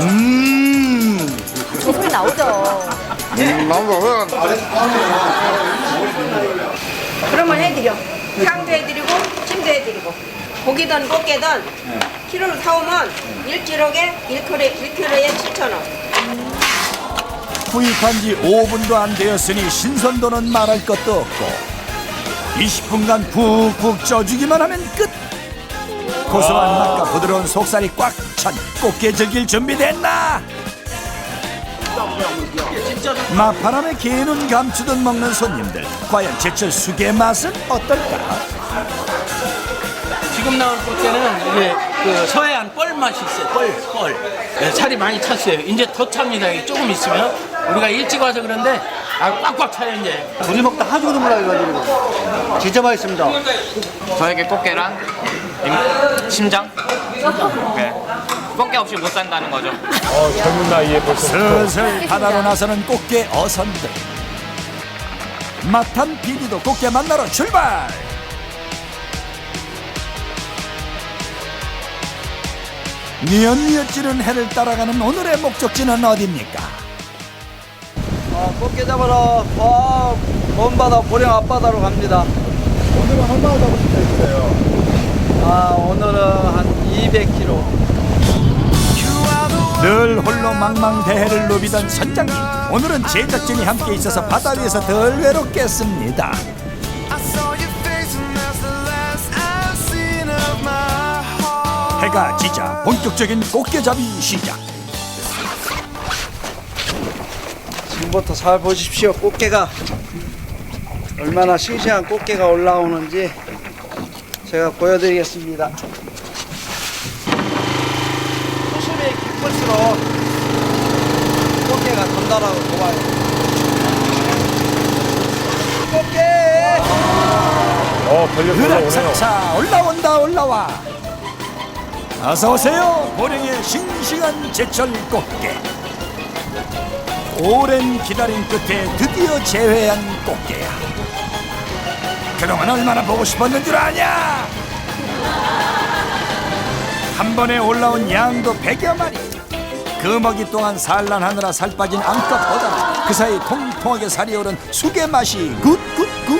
음, 그 소리 나오죠. 음, 그러면 해드려. 향도 해드리고 침도 해드리고 고기든 꽃게든 키로로 사오면 1kg에 1kg에 1kg에 7천 원. 구입한 지 5분도 안 되었으니 신선도는 말할 것도 없고 20분간 푹푹 쪄주기만 하면 끝 고소한 맛과 부드러운 속살이 꽉 찬 꽃게 즐길 준비됐나 마파람에 개눈 감추듯 먹는 손님들 과연 제철 수개 맛은 어떨까 지금 나올 꽃게는 이게 그 서해안 뻘 맛이 있어요. 뻘, 뻘. 네, 살이 많이 찼어요. 이제 더 찹니다. 이게 조금 있으면 우리가 일찍 와서 그런데 아, 꽉꽉 차요 이제. 둘이 먹다 하도 눈물 나가지고 진짜 맛있습니다. 저에게 꽃게란 임- 심장? 네. 꽃게 없이 못 산다는 거죠. 어, 젊은 나이에 벌써 슬슬 바다로 나서는 꽃게 어선들 맛한 비디도 꽃게 만나러 출발 뉘엿뉘엿 지는 해를 따라가는 오늘의 목적지는 어딥니까 아, 꽃게 잡으러 아, 먼 바다 보령 앞바다로 갑니다. 오늘은 얼마나 잡으실 수 있어요? 아 오늘은 한 200kg. 늘 홀로 망망 대해를 누비던 선장님 오늘은 제작진이 함께 있어서 바다 위에서 덜 외롭겠습니다 해가 지자 본격적인 꽃게잡이 시작 지금부터 잘 보십시오. 꽃게가 얼마나 싱싱한 꽃게가 올라오는지 제가 보여드리겠습니다. 수심이 깊을수록 꽃게가 단단하고 좋아요. 꽃게! 어, 벌려 올라오네요. 으락차차 올라온다 올라와 어서 오세요 보령의 싱싱한 제철 꽃게 오랜 기다림 끝에 드디어 재회한 꽃게야. 그동안 얼마나 보고 싶었는 줄 아냐? 한 번에 올라온 양도 100여 마리. 그 먹이 동안 산란하느라 살 빠진 암컷보다는 그 사이 통통하게 살이 오른 수개 맛이 굿굿굿.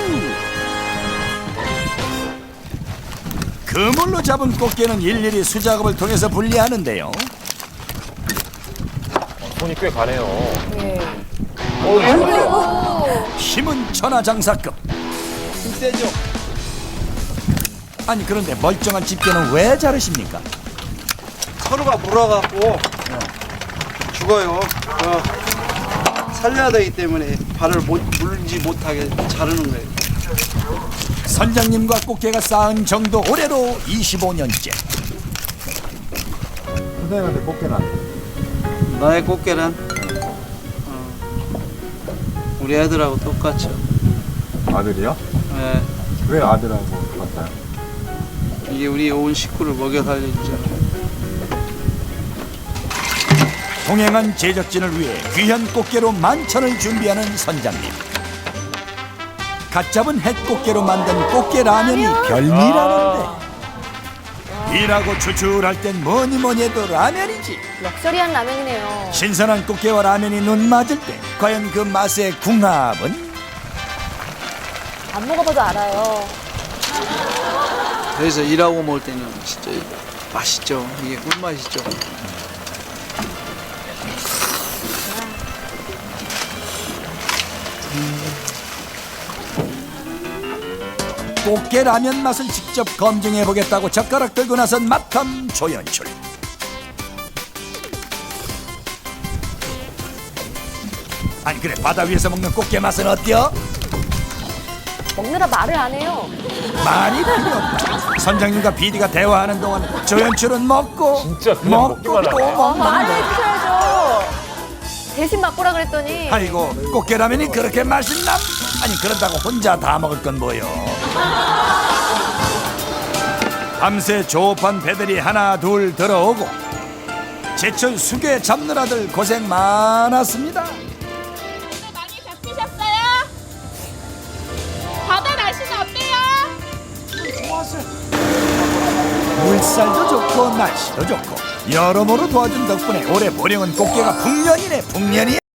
그물로 잡은 꽃게는 일일이 수작업을 통해서 분리하는데요. 손이 꽤 가네요. 힘은 천하장사급. 세죠? 아니 그런데 멀쩡한 집게는 왜 자르십니까? 서로가 물어갖고 죽어요. 어, 살려야 되기 때문에 발을 못, 물지 못하게 자르는 거예요. 선장님과 꽃게가 쌓은 정도 올해로 25년째. 선생님한테 꽃게는 나의 꽃게는 어, 우리 애들하고 똑같죠. 아들이요? 예, 왜 아들하고 같아요? 이게 우리 온 식구를 먹여 살려주잖아요. 동행한 제작진을 위해 귀한 꽃게로 만찬을 준비하는 선장님. 갓 잡은 햇꽃게로 만든 꽃게 라면이 별미라는데. 일하고 추출할 땐 뭐니 뭐니 해도 라면이지. 럭셔리한 라면이네요. 신선한 꽃게와 라면이 눈 맞을 때 과연 그 맛의 궁합은 안 먹어봐도 알아요. 여기서 일하고 먹을 때는 진짜 맛있죠. 이게 꿀맛이죠. 꽃게 라면 맛을 직접 검증해 보겠다고 젓가락 들고 나선 맛탐 조연출. 아니 그래 바다 위에서 먹는 꽃게 맛은 어때요? 먹느라 말을 안 해요. 많이 필요 없다. 선장님과 비디가 대화하는 동안 조연출은 먹고 진짜 그냥 먹기만 또 하네. 어, 말을 먹는다. 해주셔야죠. 대신 맛보라 그랬더니 아이고 꽃게 라면이 그렇게 맛있나? 아니 그런다고 혼자 다 먹을 건 뭐요? 밤새 조업한 배들이 하나 둘 들어오고 제철 수개 잡느라들 고생 많았습니다. 많이 잡히셨어요? 바다 날씨는 어때요? 물살도 좋고 날씨도 좋고 여러모로 도와준 덕분에 올해 보령은 꽃게가 풍년이네 풍년이